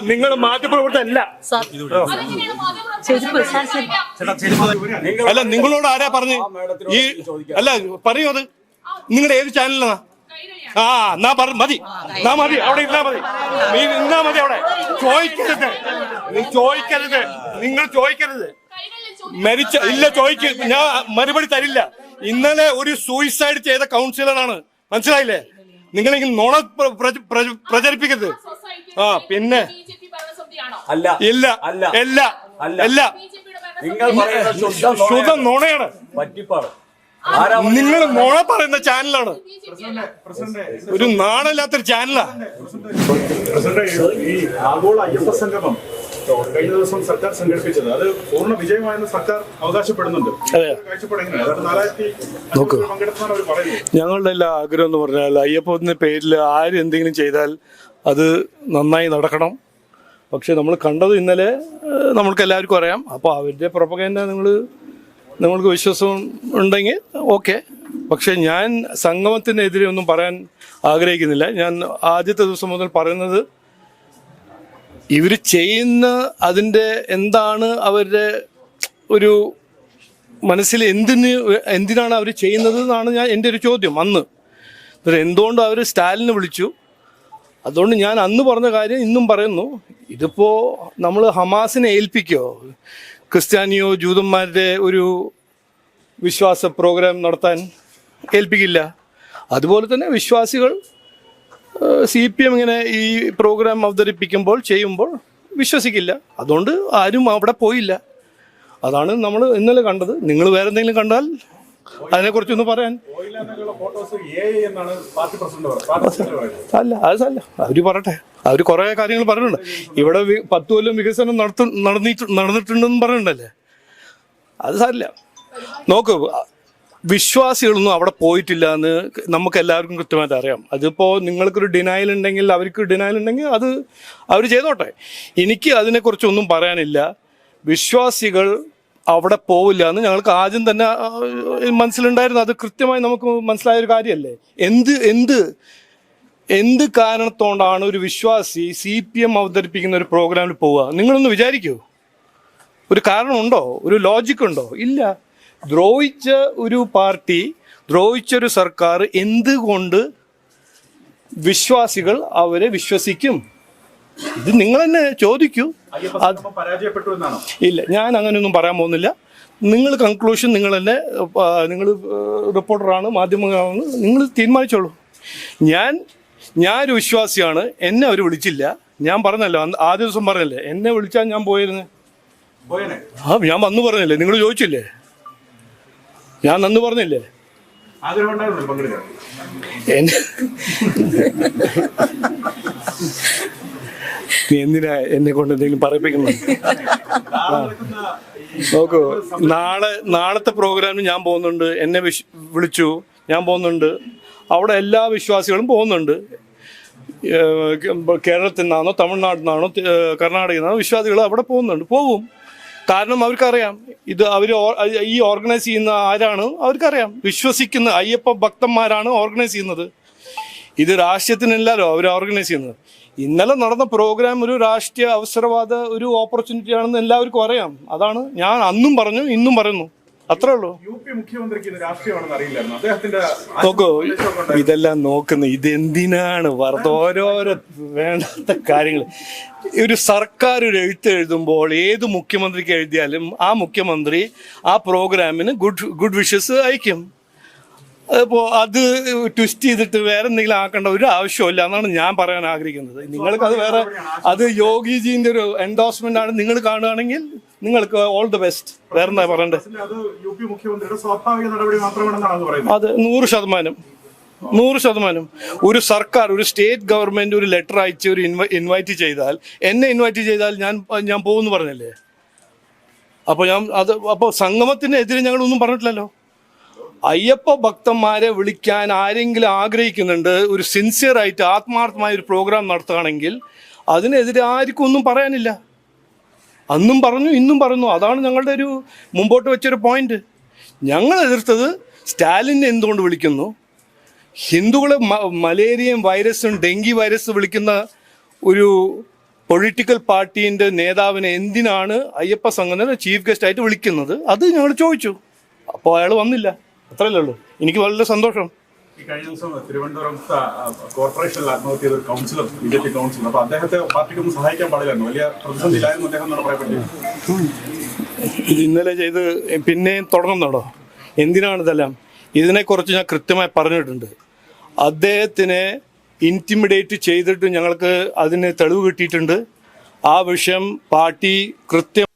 നിങ്ങൾ മാധ്യമപ്രവർത്തകല്ല അല്ല നിങ്ങളോട് ആരാ പറഞ്ഞു? ഈ അല്ല പറയൂ അത്. നിങ്ങളുടെ ഏത് ചാനലാണ് ആ എന്നാ പറ മതി. എന്നാ മതി അവിടെ ഇരുന്നാ മതി. നീ നിന്നാ മതി അവിടെ. ചോദിക്കരുത്. നീ ചോദിക്കരുത്. നിങ്ങൾ ചോദിക്കരുത്. മരിച്ച ഇല്ല ചോദിക്ക. ഞാൻ മറുപടി തരില്ല. ഇന്നലെ ഒരു സൂയിസൈഡ് ചെയ്ത കൗൺസിലറാണ് മനസ്സിലായില്ലേ? നിങ്ങളെങ്കിൽ നുണ പ്ര- പ്ര- പ്ര- പ്രചരിപ്പിക്കരുത്. ആ പിന്നെ. അല്ല. ഇല്ല. അല്ല. ഇല്ല. അല്ല. നിങ്ങൾ പറയുന്ന ശുദ്ധ ശുദ്ധ നുണയാണ്. പറ്റിപ്പാണ് നിങ്ങൾ നുണ പറയുന്ന ചാനലാണ്. ഒരു നാണല്ലാത്തൊരു ചാനലാ. ഈ ആഗോള അയ്യപ്പ സംഗമം കഴിഞ്ഞ ദിവസം സർക്കാർ സംഘടിപ്പിച്ചത്. അത് പൂർണ വിജയമായെന്ന് സർക്കാർ അവകാശപ്പെടുന്നുണ്ട്. ഞങ്ങളുടെ എല്ലാ ആഗ്രഹം എന്ന് പറഞ്ഞാൽ അയ്യപ്പത്തിന്റെ പേരിൽ ആര് എന്തെങ്കിലും ചെയ്താൽ അത് നന്നായി നടക്കണം. പക്ഷെ നമ്മൾ കണ്ടത് ഇന്നലെ നമ്മൾക്ക് എല്ലാവർക്കും അറിയാം. അപ്പോൾ അവരുടെ പ്രൊപ്പഗൻഡ നിങ്ങൾ നിങ്ങൾക്ക് വിശ്വാസം ഉണ്ടെങ്കിൽ ഓക്കെ. പക്ഷെ ഞാൻ സംഗമത്തിനെതിരെ ഒന്നും പറയാൻ ആഗ്രഹിക്കുന്നില്ല. ഞാൻ ആദ്യത്തെ ദിവസം മുതൽ പറയുന്നത് ഇവർ ചെയ്യുന്ന അതിന്റെ എന്താണ് അവരുടെ ഒരു മനസ്സിൽ എന്തിന് എന്തിനാണ് അവർ ചെയ്യുന്നത് എന്നാണ് ഞാൻ എന്റെ ഒരു ചോദ്യം അന്ന്. എന്തുകൊണ്ട് അവർ സ്റ്റാലിനെ വിളിച്ചു? അതുകൊണ്ട് ഞാൻ അന്ന് പറഞ്ഞ കാര്യം ഇന്നും പറയുന്നു. ഇതിപ്പോൾ നമ്മൾ ഹമാസിനെ ഏൽപ്പിക്കോ? ക്രിസ്ത്യാനിയോ ജൂതന്മാരുടെ ഒരു വിശ്വാസ പ്രോഗ്രാം നടത്താൻ ഏൽപ്പിക്കില്ല. അതുപോലെ തന്നെ വിശ്വാസികൾ സി പി എം ഇങ്ങനെ ഈ പ്രോഗ്രാം അവതരിപ്പിക്കുമ്പോൾ ചെയ്യുമ്പോൾ വിശ്വസിക്കില്ല. അതുകൊണ്ട് ആരും അവിടെ പോയില്ല. അതാണ് നമ്മൾ ഇന്നലെ കണ്ടത്. നിങ്ങൾ വേറെ എന്തെങ്കിലും കണ്ടാൽ അതിനെക്കുറിച്ചൊന്ന് പറയാൻ. അല്ല അത് അല്ല അവർ പറയട്ടെ. അവർ കുറേ കാര്യങ്ങൾ പറഞ്ഞിട്ടുണ്ട്. ഇവിടെ പത്ത് കൊല്ലം വികസനം നടത്തു നടന്നിട്ട് നടന്നിട്ടുണ്ടെന്ന് പറഞ്ഞിട്ടുണ്ടല്ലേ? അത് സാരില്ല നോക്ക് വിശ്വാസികളൊന്നും അവിടെ പോയിട്ടില്ല എന്ന് നമുക്ക് എല്ലാവർക്കും കൃത്യമായിട്ട് അറിയാം. അതിപ്പോൾ നിങ്ങൾക്കൊരു ഡിനയൽ ഉണ്ടെങ്കിൽ അവർക്ക് ഡിനയൽ ഉണ്ടെങ്കിൽ അത് അവർ ചെയ്തോട്ടെ. എനിക്ക് അതിനെക്കുറിച്ചൊന്നും പറയാനില്ല. വിശ്വാസികൾ അവിടെ പോവില്ല എന്ന് ഞങ്ങൾക്ക് ആദ്യം തന്നെ മനസ്സിലുണ്ടായിരുന്നു. അത് കൃത്യമായി നമുക്ക് മനസ്സിലായ ഒരു കാര്യമല്ലേ? എന്ത് എന്ത് എന്ത് കാരണത്തോണ്ടാണ് ഒരു വിശ്വാസി സി പി എം അവതരിപ്പിക്കുന്ന ഒരു പ്രോഗ്രാമിൽ പോവുക? നിങ്ങളൊന്ന് വിചാരിക്കൂ. ഒരു കാരണമുണ്ടോ? ഒരു ലോജിക് ഉണ്ടോ ഇല്ല. ദ്രോഹിച്ച ഒരു പാർട്ടി ദ്രോഹിച്ച ഒരു സർക്കാർ എന്തുകൊണ്ട് വിശ്വാസികൾ അവരെ വിശ്വസിക്കും? ഇത് നിങ്ങൾ തന്നെ ചോദിക്കൂ. എന്നാണോ? ഇല്ല ഞാൻ അങ്ങനെയൊന്നും പറയാൻ പോകുന്നില്ല. നിങ്ങൾ കൺക്ലൂഷൻ നിങ്ങൾ തന്നെ നിങ്ങൾ റിപ്പോർട്ടറാണ് മാധ്യമങ്ങളാണ് നിങ്ങൾ തീരുമാനിച്ചോളൂ. ഞാൻ ഞാനൊരു വിശ്വാസിയാണ് എന്നെ അവർ വിളിച്ചില്ല. ഞാൻ പറഞ്ഞല്ലോ അന്ന് ആദ്യ ദിവസം പറഞ്ഞല്ലേ എന്നെ വിളിച്ചാൽ ഞാൻ പോയിരുന്നു ആ ഞാൻ വന്നു പറഞ്ഞില്ലേ നിങ്ങൾ ചോദിച്ചില്ലേ? ഞാൻ നന്ന് പറഞ്ഞില്ലേ? എന്നെ നീ എന്തിനാ എന്നെ കൊണ്ട് എന്തെങ്കിലും പറയിപ്പിക്കുന്നത്? നോക്കൂ നാളെ നാളത്തെ പ്രോഗ്രാമിന് ഞാൻ പോകുന്നുണ്ട്. എന്നെ വിളിച്ചു. ഞാൻ പോകുന്നുണ്ട്. അവിടെ എല്ലാ വിശ്വാസികളും പോകുന്നുണ്ട്. കേരളത്തിൽ നിന്നാണോ തമിഴ്നാട്ടിൽ നിന്നാണോ കർണാടകയിൽ നിന്നാണോ വിശ്വാസികൾ അവിടെ പോകുന്നുണ്ട്. പോകും. കാരണം അവർക്കറിയാം ഇത് അവർ ഈ ഓർഗനൈസ് ചെയ്യുന്ന ആരാണ് അവർക്കറിയാം. വിശ്വസിക്കുന്ന അയ്യപ്പ ഭക്തന്മാരാണ് ഓർഗനൈസ് ചെയ്യുന്നത്. ഇത് രാഷ്ട്രീയത്തിനല്ലല്ലോ അവർ ഓർഗനൈസ് ചെയ്യുന്നത്. ഇന്നലെ നടന്ന പ്രോഗ്രാം ഒരു രാഷ്ട്രീയ അവസരവാദ ഒരു ഓപ്പർച്യൂണിറ്റി ആണെന്ന് എല്ലാവർക്കും അറിയാം. അതാണ് ഞാൻ അന്നും പറഞ്ഞു ഇന്നും പറയുന്നു. അത്രേ ഉള്ളൂ. നോക്കൂ. ഇതെല്ലാം നോക്കുന്ന ഇതെന്തിനാണ് വെറുതെ ഓരോരോ വേണ്ടാത്ത കാര്യങ്ങൾ ഒരു സർക്കാർ ഒരു എഴുത്ത് എഴുതുമ്പോൾ ഏത് മുഖ്യമന്ത്രിക്ക് എഴുതിയാലും ആ മുഖ്യമന്ത്രി ആ പ്രോഗ്രാമിന് ഗുഡ് ഗുഡ് വിഷസ് അയക്കും. അപ്പോൾ അത് ട്വിസ്റ്റ് ചെയ്തിട്ട് വേറെ എന്തെങ്കിലും ആക്കേണ്ട ഒരു ആവശ്യമില്ല എന്നാണ് ഞാൻ പറയാൻ ആഗ്രഹിക്കുന്നത്. നിങ്ങൾക്ക് അത് വേറെ അത് യോഗിജിന്റെ ഒരു എൻഡോഴ്സ്മെന്റ് ആണ് നിങ്ങൾ കാണുകയാണെങ്കിൽ നിങ്ങൾക്ക് ഓൾ ദി ബെസ്റ്റ് വേറെ എന്താ പറയണ്ടേ അത് നൂറ് ശതമാനം. നൂറ് ശതമാനം. ഒരു സർക്കാർ ഒരു സ്റ്റേറ്റ് ഗവൺമെന്റ് ഒരു ലെറ്റർ അയച്ച് ഒരു ഇൻവൈറ്റ് ചെയ്താൽ എന്നെ ഇൻവൈറ്റ് ചെയ്താൽ ഞാൻ ഞാൻ പോകുമെന്ന് പറഞ്ഞല്ലേ? അപ്പോൾ ഞാൻ അത് അപ്പോൾ സംഗമത്തിനെതിരെ ഞങ്ങളൊന്നും പറഞ്ഞിട്ടില്ലല്ലോ. അയ്യപ്പ ഭക്തന്മാരെ വിളിക്കാൻ ആരെങ്കിലും ആഗ്രഹിക്കുന്നുണ്ട് ഒരു സിൻസിയർ ആയിട്ട് ആത്മാർത്ഥമായ ഒരു പ്രോഗ്രാം നടത്തുകയാണെങ്കിൽ അതിനെതിരെ ആർക്കും ഒന്നും പറയാനില്ല. അന്നും പറഞ്ഞു ഇന്നും പറഞ്ഞു അതാണ് ഞങ്ങളുടെ ഒരു മുമ്പോട്ട് വെച്ചൊരു പോയിന്റ് ഞങ്ങൾ എതിർത്തത് സ്റ്റാലിനെ എന്തുകൊണ്ട് വിളിക്കുന്നു? ഹിന്ദുക്കളെ മലേറിയയും വൈറസും ഡെങ്കി വൈറസ് വിളിക്കുന്ന ഒരു പൊളിറ്റിക്കൽ പാർട്ടീന്റെ നേതാവിനെ എന്തിനാണ് അയ്യപ്പ സംഘടന ചീഫ് ഗസ്റ്റ് ആയിട്ട് വിളിക്കുന്നത്? അത് ഞങ്ങൾ ചോദിച്ചു. അപ്പോൾ അയാൾ വന്നില്ല. അത്രയല്ലേ ഉള്ളൂ. എനിക്ക് വളരെ സന്തോഷം. കഴിഞ്ഞ ദിവസം തിരുവനന്തപുരം ആ, ആ, കോർപ്പറേഷനിൽ ആത്മഹത്യ ചെയ്ത ഒരു councillor B J P councillor അപ്പൊ അദ്ദേഹത്തെ പാർട്ടിക്കൊന്നും സഹായിക്കാൻ പാടില്ലായിരുന്നു. വലിയ പ്രതിസന്ധിയിലായിരുന്നു അദ്ദേഹം പറയപ്പെട്ടത് ഇത് ഇന്നലെ ചെയ്ത് പിന്നെയും തുടങ്ങുന്നുണ്ടോ? എന്തിനാണ് ഇതെല്ലാം? ഇതിനെക്കുറിച്ച് ഞാൻ കൃത്യമായി പറഞ്ഞിട്ടുണ്ട്. അദ്ദേഹത്തിനെ ഇന്റിമിഡേറ്റ് ചെയ്തിട്ട് ഞങ്ങൾക്ക് അതിന് തെളിവ് കിട്ടിയിട്ടുണ്ട്. ആ വിഷയം പാർട്ടി കൃത്യം